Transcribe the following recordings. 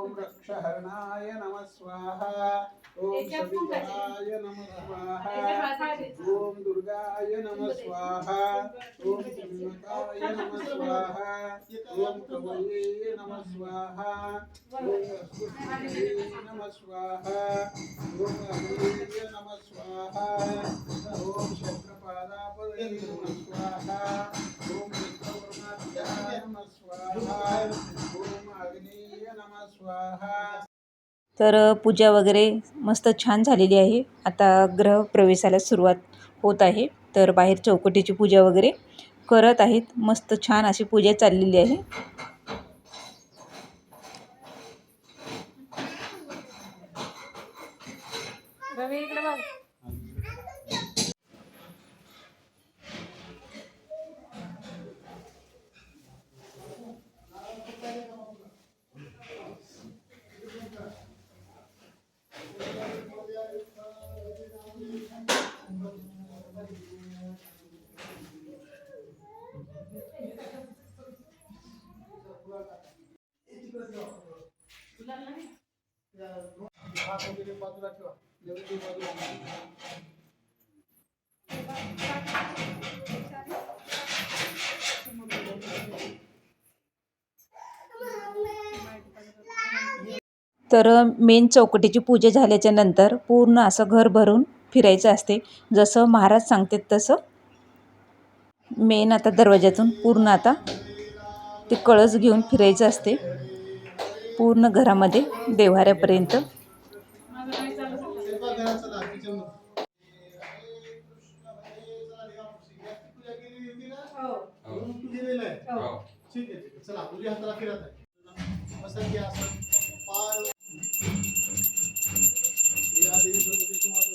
ఓం రక్షహరణాయ నమ స్వాహ ఓం సవితాయ నమ స్వాహ ఓం దుర్గాయ నమ స్వాహ ఓం శ్రీమతాయ నమ స్వాహ ఓం కవయే నమ స్వాహ ఓం నమ స్వాహ ఓం నమ స్వాహ तर पूजा वगैरे मस्त छान झालेली आहे. आता ग्रहप्रवेशाला सुरुवात होत आहे. तर बाहेर चौकटीची पूजा वगैरे करत आहेत. मस्त छान अशी पूजा चाललेली आहे हात वगैरे बाजूला ठेवा जमिनी बाजूला तर मेन चौकटीची पूजा झाल्याच्यानंतर पूर्ण असं घर भरून फिरायचं असते. जसं महाराज सांगतात तसं. मेन आता दरवाज्यातून पूर्ण आता ते कळस घेऊन फिरायचं असते. पूर्ण घरामध्ये देव्हाऱ्यापर्यंत. ठीक आहे ठीक आहे. चला उद्या हाताला फिरत आहे. असं घ्या असं पार. या देवी सर्वते तुम्हाला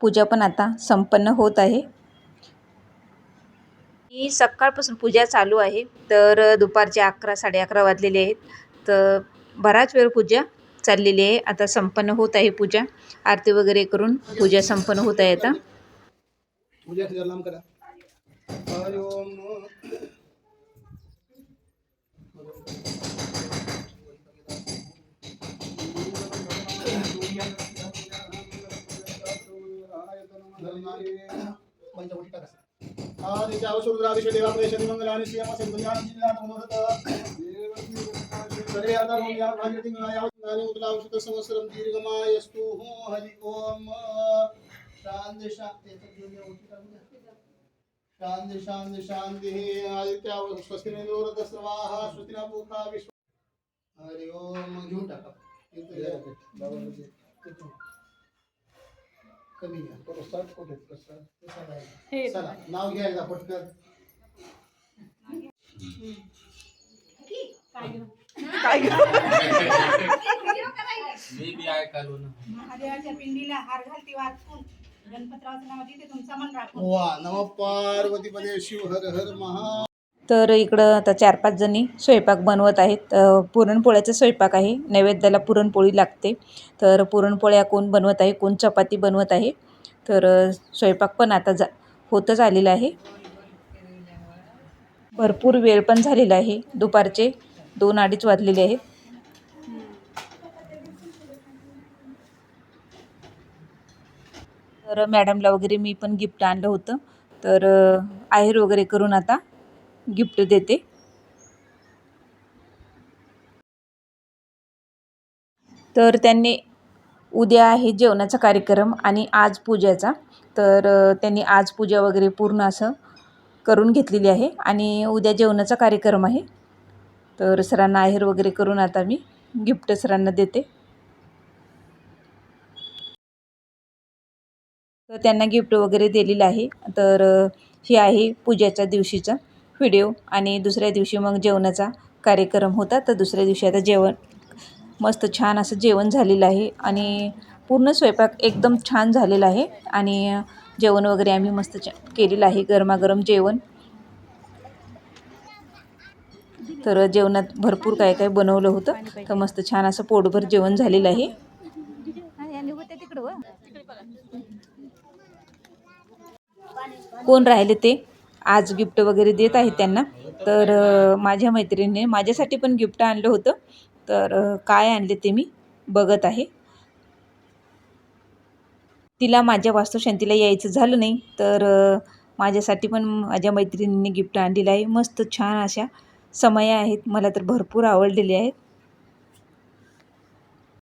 पूजा पण आता संपन्न होत आहे. ही सकाळपासून पूजा चालू आहे. तर दुपारचे अकरा साडे अकरा वाजलेले आहेत. तर बराच वेळ पूजा चाललेली आहे. आता संपन्न होत आहे पूजा. आरती वगैरे करून पूजा संपन्न होत आहे आता. पूजा ठिकाण नाम करा हरि ओम पंचवटी टाका आदि आवशुरुद्रादिश देवाप्रेशनि मंगलानि श्रियम संध्यानि जिल्लात मनोरथ सर्वे आधार होम या भाग्यति या नानि उदलावशुत संवत्सरम दीर्घमायस्तु हरि ओम शांति शांति शांति शांति शांति आदित्य स्वस्ति निरोध स्वाहा स्वस्ति न पूर्णा विश्व हरि ओम घेऊन टाका. कमी घ्या. कुठे? चला नाव घ्या एकदा पटकन. मी बी ऐकालो ना. महादेवाच्या पिंडीला हार घालती वाचून. गणपतरावचं नाव देते तुमचं मन राखून. वा नम पार्वती पदे शिव हर हर महा. तर इकडं आता चार पाच जणी स्वयंपाक बनवत आहेत. पुरणपोळ्याचा स्वयंपाक आहे. नैवेद्याला पुरणपोळी लागते. तर पुरणपोळ्या कोण बनवत आहे कोण चपाती बनवत आहे तर स्वयंपाक पण आता जा होतच आलेला आहे. भरपूर वेळ पण झालेला आहे. दुपारचे दोन अडीच वाजलेले आहेत. तर मॅडमला वगैरे मी पण गिफ्ट आणलं होतं. तर आहेर वगैरे करून आता गिफ्ट देते. तर त्यांनी उद्या आहे जेवणाचा कार्यक्रम आणि आज पूजेचा. तर त्यांनी आज पूजा वगैरे पूर्ण असं करून घेतलेली आहे आणि उद्या जेवणाचा कार्यक्रम आहे. तर सरांना आहेर वगैरे करून आता मी गिफ्ट सरांना देते. तर त्यांना गिफ्ट वगैरे दिलेलं आहे. तर हे ही आहे पूजेच्या दिवशीचा व्हिडिओ आणि दुसऱ्या दिवशी मग जेवणाचा कार्यक्रम होता. तर दुसऱ्या दिवशी आता जेवण मस्त छान असं जेवण झालेलं आहे आणि पूर्ण स्वयंपाक एकदम छान झालेला आहे आणि जेवण वगैरे आम्ही मस्त छ केलेलं आहे गरमागरम जेवण. तर जेवणात भरपूर काय काय बनवलं होतं. तर मस्त छान असं पोटभर जेवण झालेलं आहे. कोण राहिले ते? आज गिफ्ट वगैरे देत आहेत त्यांना. तर माझ्या मैत्रिणीने माझ्यासाठी पण गिफ्ट आणलं होतं. तर काय आणले ते मी बघत आहे. तिला माझ्या वास्तुशांतीला यायचं झालं नाही. तर माझ्यासाठी पण माझ्या मैत्रिणींनी गिफ्ट आणलेलं आहे. मस्त छान अशा समया आहेत. मला तर भरपूर आवडलेले आहेत.